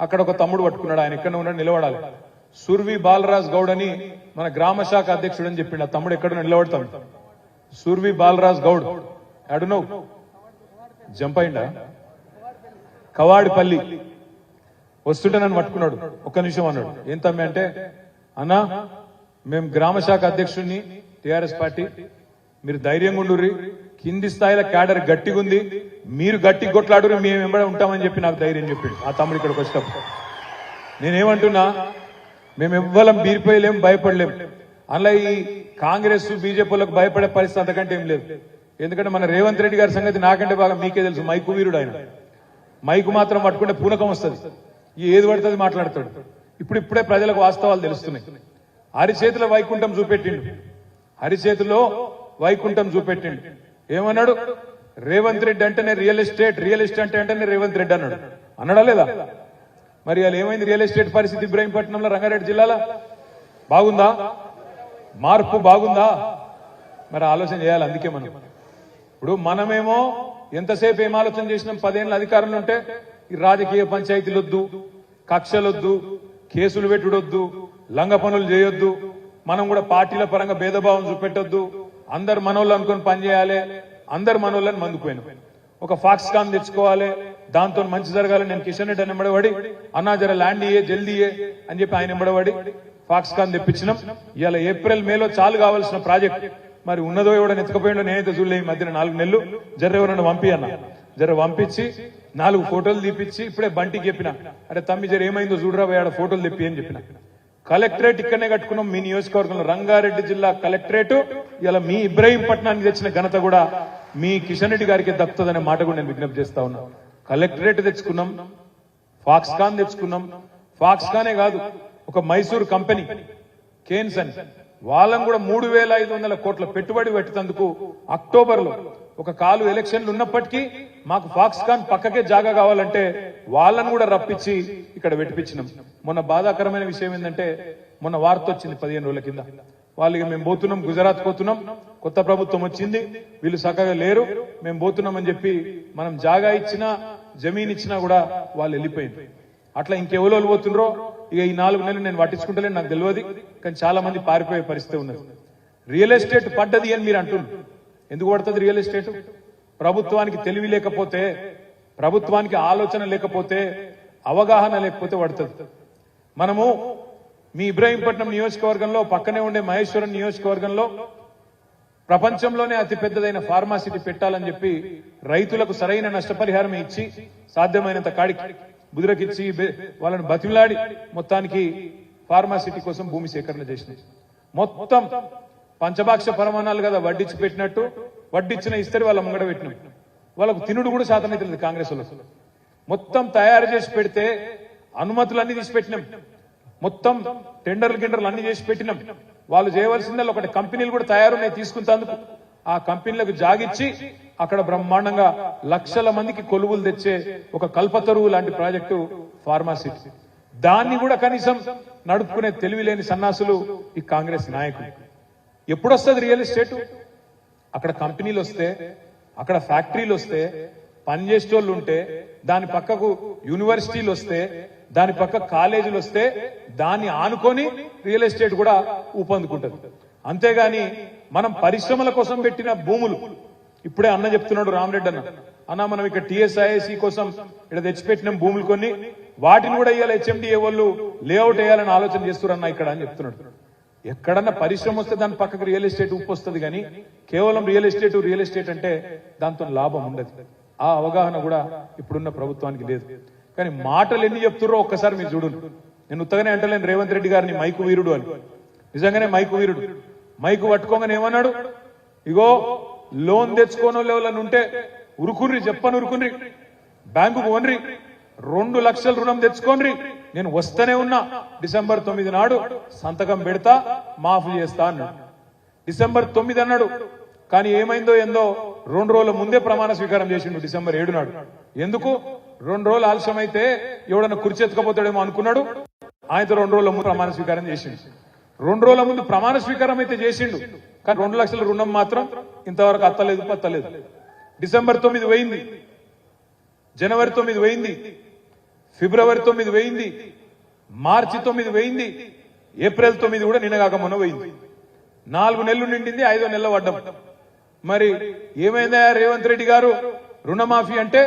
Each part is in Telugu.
అక్కడ ఒక తమ్ముడు పట్టుకున్నాడు. ఆయన ఎక్కడ ఉన్నాడు నిలబడాలి. సుర్వి బాలరాజ్ గౌడ్ అని మన గ్రామ శాఖ అధ్యక్షుడు అని చెప్పిండు. ఆ తమ్ముడు ఎక్కడ నిలబడతాడు. సుర్వి బాలరాజ్ గౌడ్. అడునో జంప్ అయిందా కవాడిపల్లి. వస్తుంటే నన్ను పట్టుకున్నాడు. ఒక్క నిమిషం అన్నాడు. ఏం తమ్మి అంటే అన్నా మేము గ్రామ శాఖ అధ్యక్షుడిని టిఆర్ఎస్ పార్టీ. మీరు ధైర్యంగా ఉండుర్రి. కింది స్థాయిలో క్యాడర్ గట్టిగా ఉంది మీరు గట్టి కొట్లాడురు మేము వెంబడే ఉంటామని చెప్పి నాకు ధైర్యం చెప్పిండు. ఆ తమ్ముడు ఇక్కడికి వచ్చినప్పుడు. నేనేమంటున్నా మేము ఎవ్వరం బీరిపోయలేం భయపడలేం. అలా ఈ కాంగ్రెస్ బీజేపీలకు భయపడే పరిస్థితి అంతకంటే ఏం లేదు. ఎందుకంటే మన రేవంత్ రెడ్డి గారి సంగతి నాకంటే బాగా మీకే తెలుసు. మైకు వీరుడు ఆయన. మైకు మాత్రం పట్టుకుంటే పూనకం వస్తుంది. ఏది పడుతుంది మాట్లాడతాడు. ఇప్పుడు ఇప్పుడే ప్రజలకు వాస్తవాలు తెలుస్తున్నాయి. హరిచేతిలో వైకుంఠం చూపెట్టిండు. హరిచేతిలో వైకుంఠం చూపెట్టిండు. ఏమన్నాడు? రేవంత్ రెడ్డి అంటేనే రియల్ ఎస్టేట్ రియల్ ఎస్టేట్ అంటేనే రేవంత్ రెడ్డి అన్నాడు. అన్నాడా లేదా? మరి అది ఏమైంది రియల్ ఎస్టేట్ పరిస్థితి ఇబ్రాహీంపట్నంలో రంగారెడ్డి జిల్లాలో? బాగుందా? మార్పు బాగుందా? మరి ఆలోచన చేయాలి అందుకే మనం. ఇప్పుడు మనమేమో ఎంతసేపు ఏం ఆలోచన చేసినాం? పదేళ్ళ అధికారంలో ఉంటే ఈ రాజకీయ పంచాయతీలు వద్దు కక్షలొద్దు కేసులు పెట్టుడొద్దు లంగ పనులు చేయొద్దు మనం కూడా పార్టీల పరంగా భేదభావం చూపెట్టొద్దు అందరు మనోళ్ళు అనుకుని పనిచేయాలి అందరు మనోళ్ళని మందుపోయినాం ఒక ఫాక్స్ కాన్ తెచ్చుకోవాలి దాంతో మంచి జరగాలి నేను కిషన్ రెడ్డి అని ఎంబడబడి అన్నా జర ల్యాండ్ ఇయ్యే జల్దీ అని చెప్పి ఆయన నింబడబడి ఫాక్స్ కాన్ తెప్పించినాం. ఇలా ఏప్రిల్ మేలో చాలు కావాల్సిన ప్రాజెక్ట్. మరి ఉన్నదో ఎవడని ఎత్తుకపోయిండో నేనైతే చూడలే ఈ మధ్యన నాలుగు నెలలు. జర ఎవరన్నా పంపి అన్న. జర పంపించి నాలుగు ఫోటోలు తీపిచ్చి ఇప్పుడే బంటికి చెప్పిన. అరే తమ్మి జర ఏమైందో చూడరా పోయి ఆడ ఫోటోలు తెప్పి అని చెప్పిన. కలెక్టరేట్ ఇక్కడనే కట్టుకున్నాం. మీ నియోజకవర్గంలో రంగారెడ్డి జిల్లా కలెక్టరేట్. ఇలా మీ ఇబ్రహీంపట్నానికి తెచ్చిన ఘనత కూడా మీ కిషన్ రెడ్డి గారికి దక్కుతుందనే మాట కూడా నేను విజ్ఞప్తి చేస్తా ఉన్నా. కలెక్టరేట్ తెచ్చుకున్నాం. ఫాక్స్కాన్ తెచ్చుకున్నాం. ఫాక్స్కానే కాదు ఒక మైసూర్ కంపెనీ కేన్స్ అని వాళ్ళని కూడా మూడు వేల ఐదు వందల కోట్ల పెట్టుబడి పెట్టేందుకు అక్టోబర్లో ఒక కాలు ఎలక్షన్లు ఉన్నప్పటికీ మాకు ఫాక్స్కాన్ పక్కకే జాగా కావాలంటే వాళ్ళని కూడా రప్పించి ఇక్కడ పెట్టిపించినాం మొన్న బాధాకరమైన విషయం ఏంటంటే మొన్న వార్త వచ్చింది పదిహేను రోజుల కింద. వాళ్ళు ఇక మేము పోతున్నాం గుజరాత్ పోతున్నాం కొత్త ప్రభుత్వం వచ్చింది వీళ్ళు చక్కగా లేరు మేము పోతున్నాం అని చెప్పి మనం జాగా ఇచ్చినా జమీన్ ఇచ్చినా కూడా వాళ్ళు వెళ్ళిపోయింది అట్లా ఇంకెవరో పోతుండ్రో ఇక ఈ నాలుగు నెలలు నేను పట్టించుకుంటలేను నాకు తెలియదు కానీ చాలా మంది పారిపోయే పరిస్థితి ఉన్నది. రియల్ ఎస్టేట్ పడ్డది అని మీరు అంటున్నారు. ఎందుకు పడుతుంది రియల్ ఎస్టేట్? ప్రభుత్వానికి తెలివి లేకపోతే ప్రభుత్వానికి ఆలోచన లేకపోతే అవగాహన లేకపోతే పడుతుంది. మనము మీ ఇబ్రాహీంపట్నం నియోజకవర్గంలో పక్కనే ఉండే మహేశ్వరం నియోజకవర్గంలో ప్రపంచంలోనే అతి పెద్దదైన ఫార్మాసిటీ పెట్టాలని చెప్పి రైతులకు సరైన నష్టపరిహారం ఇచ్చి సాధ్యమైనంత కాడికి బుదిరకిచ్చి వాళ్ళని బతిమిలాడి మొత్తానికి ఫార్మాసిటీ కోసం భూమి సేకరణ చేసినాయి. మొత్తం పంచభాక్ష పరమాణాలు కదా వడ్డించి పెట్టినట్టు వడ్డిచ్చిన ఇస్తారు వాళ్ళ ముంగడ పెట్టినాం. వాళ్ళకు తినుడు కూడా శాతం అయితే కాంగ్రెస్ వాళ్ళకు మొత్తం తయారు చేసి పెడితే అనుమతులన్నీ తీసి పెట్టినాం. మొత్తం టెండర్లు గిండర్లు అన్ని చేసి పెట్టినాం. వాళ్ళు చేయవలసిందల్లా ఒకటి కంపెనీలు కూడా తయారున్నాయి తీసుకుంటేందుకు. ఆ కంపెనీలకు జాగిచ్చి అక్కడ బ్రహ్మాండంగా లక్షల మందికి కొలువులు తెచ్చే ఒక కల్పతరువు లాంటి ప్రాజెక్టు ఫార్మాసిటీ దాన్ని కూడా కనీసం నడుపుకునే తెలివి లేని సన్నాసులు ఈ కాంగ్రెస్ నాయకులు. ఎప్పుడొస్తుంది రియల్ ఎస్టేట్? అక్కడ కంపెనీలు వస్తే అక్కడ ఫ్యాక్టరీలు వస్తే పనిచేసేటోళ్ళు ఉంటే దాని పక్కకు యూనివర్సిటీలు వస్తే దాని పక్క కాలేజీలు వస్తే దాన్ని ఆనుకొని రియల్ ఎస్టేట్ కూడా ఊపందుకుంటది. అంతేగాని మనం పరిశ్రమల కోసం పెట్టిన భూములు ఇప్పుడే అన్న చెప్తున్నాడు రామరెడ్డి అన్న. అన్న మనం ఇక్కడ టిఎస్ఐసి కోసం ఇక్కడ తెచ్చిపెట్టిన భూములు కొన్ని వాటిని కూడా ఇవాళ హెచ్ఎండిఏ వాళ్ళు లేఅవుట్ వేయాలని ఆలోచన చేస్తున్నారన్న ఇక్కడ అని చెప్తున్నాడు. ఎక్కడన్నా పరిశ్రమ వస్తే దాని పక్కకు రియల్ ఎస్టేట్ ఉప్పు వస్తుంది కానీ కేవలం రియల్ ఎస్టేట్ రియల్ ఎస్టేట్ అంటే దాంతో లాభం ఉండదు. ఆ అవగాహన కూడా ఇప్పుడున్న ప్రభుత్వానికి లేదు. కానీ మాటలు ఎన్ని చెప్తుర్రో ఒక్కసారి మీరు చూడండి. నేను ఉత్తగానే అంటలేను రేవంత్ రెడ్డి గారిని మైకు వీరుడు అని. నిజంగానే మైకు వీరుడు. మైకు పట్టుకోగానే ఏమన్నాడు? ఇగో లోన్ తెచ్చుకోనో లెవెలని ఉంటే ఉరుకుర్రి చెప్పని ఉరుకుర్రి. బ్యాంకుకు వన్రి రెండు లక్షల రుణం తెచ్చుకోండి. నేను వస్తూనే ఉన్నా. డిసెంబర్ తొమ్మిది నాడు సంతకం పెడతా మాఫీ చేస్తా అన్నాడు. డిసెంబర్ తొమ్మిది అన్నాడు. కానీ ఏమైందో ఏందో రెండు రోజుల ముందే ప్రమాణ స్వీకారం చేసిండు డిసెంబర్ ఏడు నాడు. ఎందుకు? రెండు రోజులు ఆలస్యం అయితే ఎవడన్నా కుర్చీ ఎత్తుకపోతాడేమో అనుకున్నాడు. ఆయనతో రెండు రోజుల ముందు ప్రమాణ స్వీకారం చేసిండు. రెండు రోజుల ముందు ప్రమాణ స్వీకారం అయితే చేసిండు. కానీ రెండు లక్షల రుణం మాత్రం ఇంతవరకు అత్తలేదు పత్తలేదు. డిసెంబర్ తొమ్మిది పోయింది. జనవరి తొమ్మిది పోయింది. ఫిబ్రవరి తొమ్మిది వేయింది మార్చి తొమ్మిది వేయింది ఏప్రిల్ తొమ్మిది కూడా నిన్నగాక మొన్న వేయింది నాలుగు నెలలు నిండింది ఐదో నెలల పడ్డం. మరి ఏమైందా రేవంత్ రెడ్డి గారు? రుణమాఫీ అంటే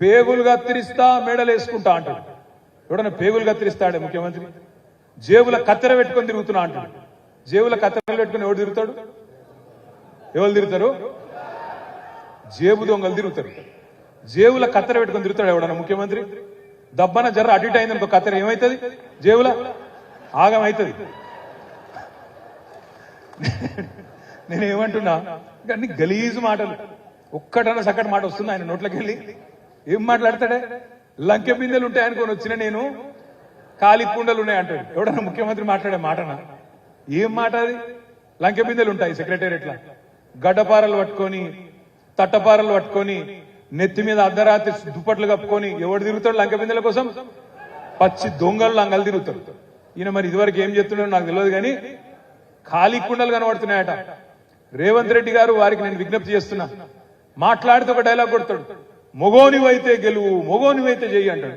పేగులు కత్తిరిస్తా మెడలు వేసుకుంటా అంటాడు. ఎవడన్నా పేగులు కత్తిరిస్తాడే ముఖ్యమంత్రి? జేబుల కత్తెర పెట్టుకొని తిరుగుతున్నా అంటాడు. జేబుల కత్తెరలు పెట్టుకొని ఎవడు తిరుగుతాడు? ఎవరు తిరుగుతారు? జేబు దొంగలు తిరుగుతారు. జేబుల కత్తెర పెట్టుకొని తిరుగుతాడు ఎవడన్నా ముఖ్యమంత్రి? దబ్బన జర్ర అడిట్ అయింది అనుకో కత్తెర ఏమవుతుంది జేబుల? ఆగం అవుతుంది నేను ఏమంటున్నా? కానీ గలీజు మాటలు. ఒక్కటన్నా సక్కటి మాట వస్తుంది ఆయన నోట్లోకి వెళ్ళి ఏం మాట్లాడతాడే? లంకె బిందెలు ఉంటాయి అనుకొని వచ్చిన నేను కాలి కుండలు ఉన్నాయి అంటాడు. ఎవడన్నా ముఖ్యమంత్రి మాట్లాడే మాటనా? ఏం మాట అది? లంకె బిందెలు ఉంటాయి సెక్రటేరియట్లా గడ్డపారలు పట్టుకొని తట్టపారలు పట్టుకొని నెత్తి మీద అర్ధరాత్రి దుప్పట్లు కప్పుకొని ఎవడు తిరుగుతాడు లంకె బిందెల కోసం? పచ్చి దొంగలు లంగలు తిరుగుతాడు ఈయన మరి ఇదివరకు ఏం చెప్తున్నాడో నాకు తెలియదు కానీ ఖాళీ కుండలు కనబడుతున్నాయట. రేవంత్ రెడ్డి గారు వారికి నేను విజ్ఞప్తి చేస్తున్నా. మాట్లాడితే ఒక డైలాగ్ కొడతాడు. మొగోనివైతే గెలువు మొగోనివైతే చెయ్యి అంటాడు.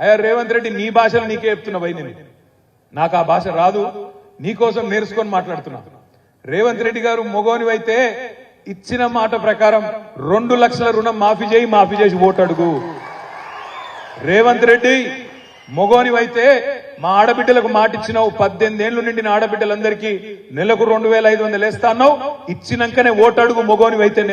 అయ్యా రేవంత్ రెడ్డి నీ భాషలు నీకే చెప్తున్నా వైద్యని నేను. నాకు ఆ భాష రాదు. నీకోసం నేర్చుకొని మాట్లాడుతున్నా. రేవంత్ రెడ్డి గారు మొగోనివైతే ఇచ్చిన మాట ప్రకారం రెండు లక్షల రుణం మాఫీ చేయి మాఫీ చేసి ఓటు అడుగు. రేవంత్ రెడ్డి మొగోనివైతే మా ఆడబిడ్డలకు మాట ఇచ్చినావు పద్దెనిమిది ఏళ్ళు నిండిన ఆడబిడ్డలందరికీ నెలకు రెండు వేల ఐదు వందలు వేస్తా ఇచ్చినాకనే ఓటు అడుగు మొగోనివైతే నేను.